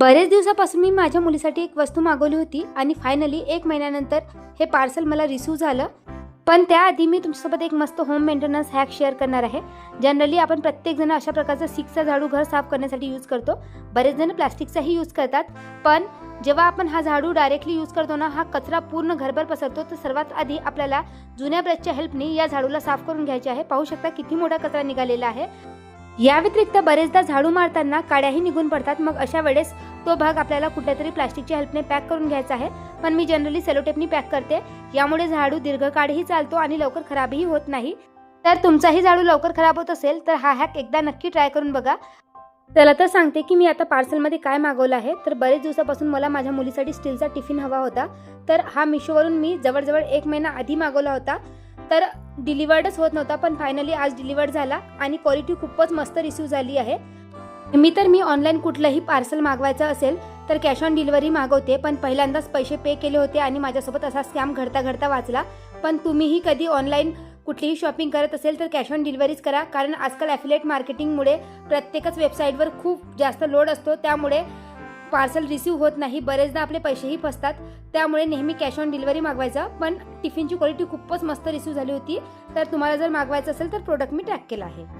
बरेच दिवसापासून मी माझ्या मुलीसाठी एक वस्तू मागवली होती आणि फायनली एक महिन्यानंतर हे पार्सल मला रिसीव झालं. पण त्याआधी मी तुमच्यासोबत एक मस्त होम मेंटेनन्स हॅक शेअर करणार आहे. जनरली आपण प्रत्येकजण अशा प्रकारचा सिक्सचा झाडू घर साफ करण्यासाठी यूज करतो. बरेच जण प्लास्टिकचाही यूज करतात. पण जेव्हा आपण हा झाडू डायरेक्टली यूज करतो ना हा कचरा पूर्ण घरभर पसरतो तर सर्वात आधी आपल्याला जुन्या ब्रशच्या हेल्पने या झाडूला साफ करून घ्यायचे आहे. पाहू शकता किती मोठा कचरा निघालेला आहे. या व्यतिरिक्त बरेचदा झाडू मारताना काड्याही निघून पडतात. मग अशा वेळेस तो भाग आपल्याला कुठल्या तरी प्लास्टिकच्या हेल्पने पॅक करून घ्यायचा आहे पण मी जनरली सेलोटेपनी पॅक करते. यामुळे झाडू दीर्घकाळही चालतो आणि लवकर खराबही होत नाही. तर तुमचाही झाडू लवकर खराब होत असेल तर हा हॅक एकदा नक्की ट्राय करून बघा. त्याला तर सांगते की मी आता पार्सलमध्ये काय मागवलं आहे. तर बरेच दिवसापासून मला माझ्या मुलीसाठी स्टीलचा टिफिन हवा होता. तर हा मिशोवरून मी जवळजवळ एक महिना आधी मागवला होता. तर डिलिवर्डच होत नव्हता पण फायनली आज डिलिवर्ड झाला आणि क्वालिटी खूपच मस्त रिसीव झाली आहे. मी तर मी ऑनलाईन कुठलंही पार्सल मागवायचं असेल तर कॅश ऑन डिलिव्हरी मागवते पण पहिल्यांदाच पैसे पे केले होते आणि माझ्यासोबत असा स्कॅम घडता घडता वाचला. पण तुम्हीही कधी ऑनलाईन कुठलीही शॉपिंग करत असेल तर कॅश ऑन डिलिव्हरीच करा कारण आजकाल ॲफिलेट मार्केटिंगमुळे प्रत्येकच वेबसाईटवर खूप जास्त लोड असतो. त्यामुळे पार्सल रिसीव होत नाही बरेचदा आपले पैसेही फसतात. त्यामुळे नेहमी कॅश ऑन डिलिव्हरी मागवायचा. पण टिफिनची क्वालिटी खूपच मस्त रिसीव झाली होती. तर तुम्हाला जर मागवायचं असेल तर प्रोडक्ट मी ट्रॅक केला आहे.